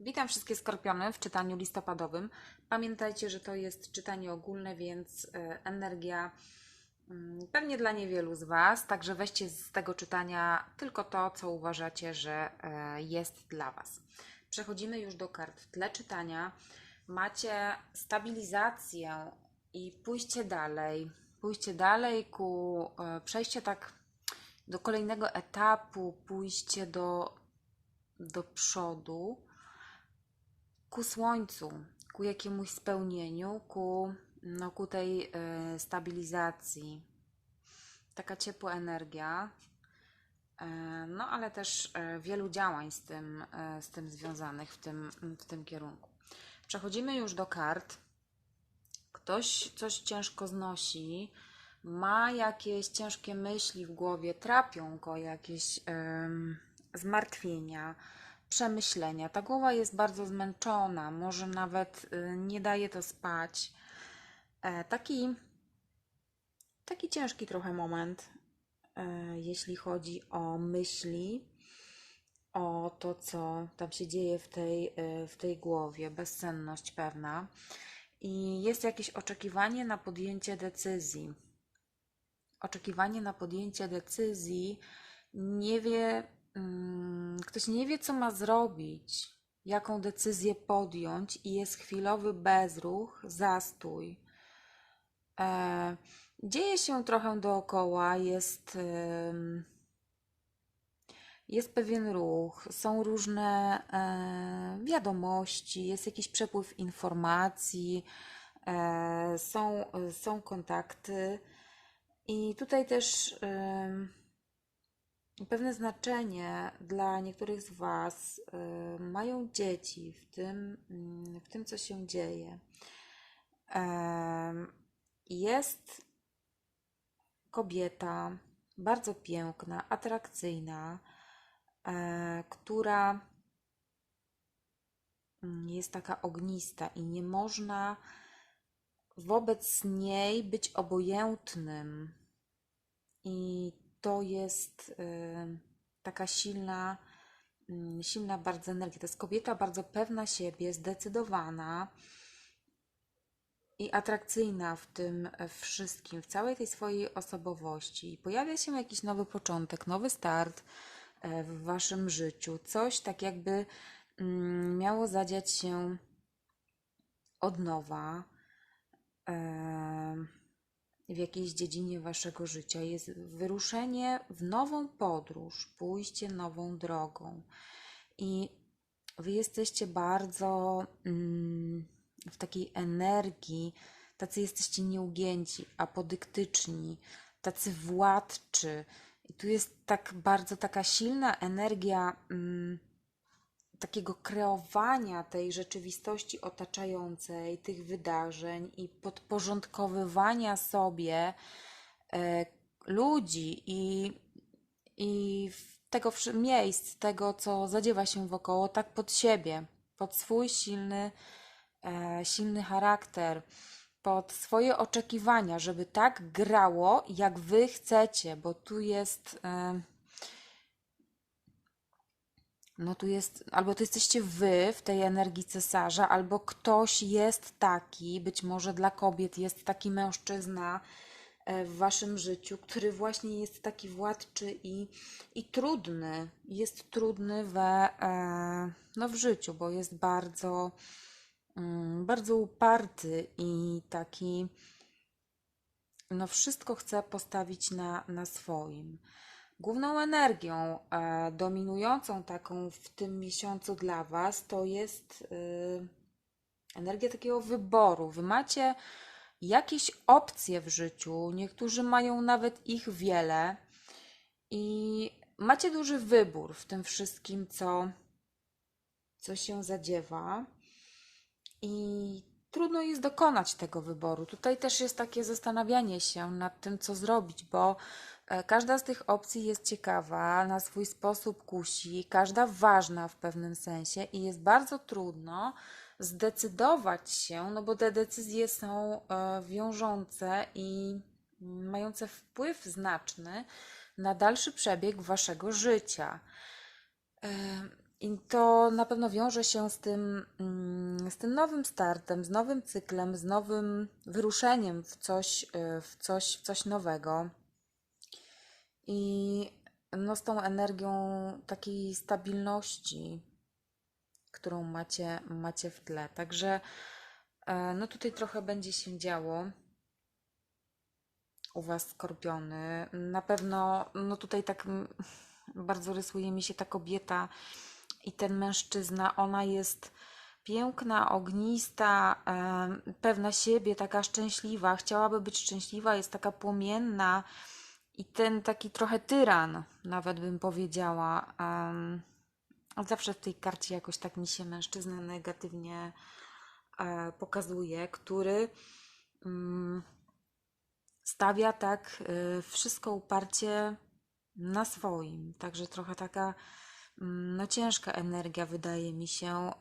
Witam wszystkie skorpiony w czytaniu listopadowym. Pamiętajcie, że to jest czytanie ogólne, więc e, energia mm, pewnie dla niewielu z Was, także weźcie z tego czytania tylko to, co uważacie, że e, jest dla Was. Przechodzimy już do kart w tle czytania. Macie stabilizację i pójście dalej. Pójście dalej ku e, przejście tak do kolejnego etapu, pójście do, do przodu ku słońcu, ku jakiemuś spełnieniu, ku, no, ku tej e, stabilizacji. Taka ciepła energia. E, no, ale też e, wielu działań z tym, e, z tym związanych w tym, w tym kierunku. Przechodzimy już do kart. Ktoś coś ciężko znosi, ma jakieś ciężkie myśli w głowie, trapią go jakieś zmartwienia, przemyślenia. Ta głowa jest bardzo zmęczona, może nawet y, nie daje to spać. E, taki, taki ciężki trochę moment, e, jeśli chodzi o myśli, o to, co tam się dzieje w tej, e, w tej głowie, bezsenność pewna. I jest jakieś oczekiwanie na podjęcie decyzji. Oczekiwanie na podjęcie decyzji, nie wie, ktoś nie wie, co ma zrobić, jaką decyzję podjąć, i jest chwilowy bezruch, zastój. E, dzieje się trochę dookoła, jest, jest pewien ruch, są różne e, wiadomości, jest jakiś przepływ informacji, e, są, są kontakty. I tutaj też em, pewne znaczenie dla niektórych z Was em, mają dzieci w tym, mm, w tym, co się dzieje. Jest kobieta bardzo piękna, atrakcyjna, e, która jest taka ognista i nie można wobec niej być obojętnym. I to jest y, taka silna, mm, silna bardzo energia. To jest kobieta bardzo pewna siebie, zdecydowana i atrakcyjna w tym e, wszystkim, w całej tej swojej osobowości. Pojawia się jakiś nowy początek, nowy start e, w waszym życiu. Coś tak jakby mm, miało zadziać się od nowa em, w jakiejś dziedzinie waszego życia. Jest wyruszenie w nową podróż, pójście nową drogą. I wy jesteście bardzo mm, w takiej energii, tacy jesteście nieugięci, apodyktyczni, tacy władczy. I tu jest tak bardzo taka silna energia mm, takiego kreowania tej rzeczywistości otaczającej, tych wydarzeń i podporządkowywania sobie e, ludzi i, i tego miejsc, tego, co zadziewa się wokoło, tak pod siebie, pod swój silny, e, silny charakter, pod swoje oczekiwania, żeby tak grało, jak wy chcecie, bo tu jest. E, no tu jest, albo to jesteście wy w tej energii cesarza, albo ktoś jest taki, być może dla kobiet jest taki mężczyzna e, w waszym życiu, który właśnie jest taki władczy i, i trudny. Jest trudny we, e, no w życiu, bo jest bardzo, mm, bardzo uparty i taki, no wszystko chce postawić na, na swoim. Główną energią e, dominującą taką w tym miesiącu dla Was to jest y, energia takiego wyboru. Wy macie jakieś opcje w życiu, niektórzy mają nawet ich wiele i macie duży wybór w tym wszystkim, co, co się zadziewa. I trudno jest dokonać tego wyboru. Tutaj też jest takie zastanawianie się nad tym, co zrobić, bo e, każda z tych opcji jest ciekawa, na swój sposób kusi, każda ważna w pewnym sensie i jest bardzo trudno zdecydować się, no bo te decyzje są e, wiążące i mające wpływ znaczny na dalszy przebieg waszego życia. I to na pewno wiąże się z tym, mm, z tym nowym startem, z nowym cyklem, z nowym wyruszeniem w coś, y, w coś, w coś nowego. I no, z tą energią takiej stabilności, którą macie, macie w tle. Także e, no tutaj trochę będzie się działo u Was skorpiony. Na pewno, no tutaj tak bardzo rysuje mi się ta kobieta i ten mężczyzna. Ona jest piękna, ognista, pewna siebie, taka szczęśliwa. Chciałaby być szczęśliwa, jest taka płomienna i ten taki trochę tyran, nawet bym powiedziała. zawsze w tej karcie jakoś tak mi się mężczyzna negatywnie e, pokazuje, który. mm, stawia tak y, wszystko uparcie na swoim. Także trochę taka no, ciężka energia wydaje mi się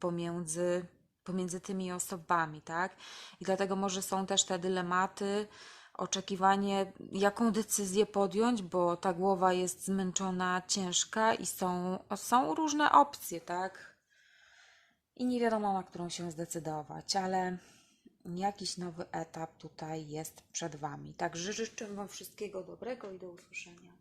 pomiędzy, pomiędzy tymi osobami, tak? I dlatego może są też te dylematy, oczekiwanie, jaką decyzję podjąć, bo ta głowa jest zmęczona, ciężka i są, są różne opcje, tak? I nie wiadomo, na którą się zdecydować, ale jakiś nowy etap tutaj jest przed Wami. Także życzę Wam wszystkiego dobrego i do usłyszenia.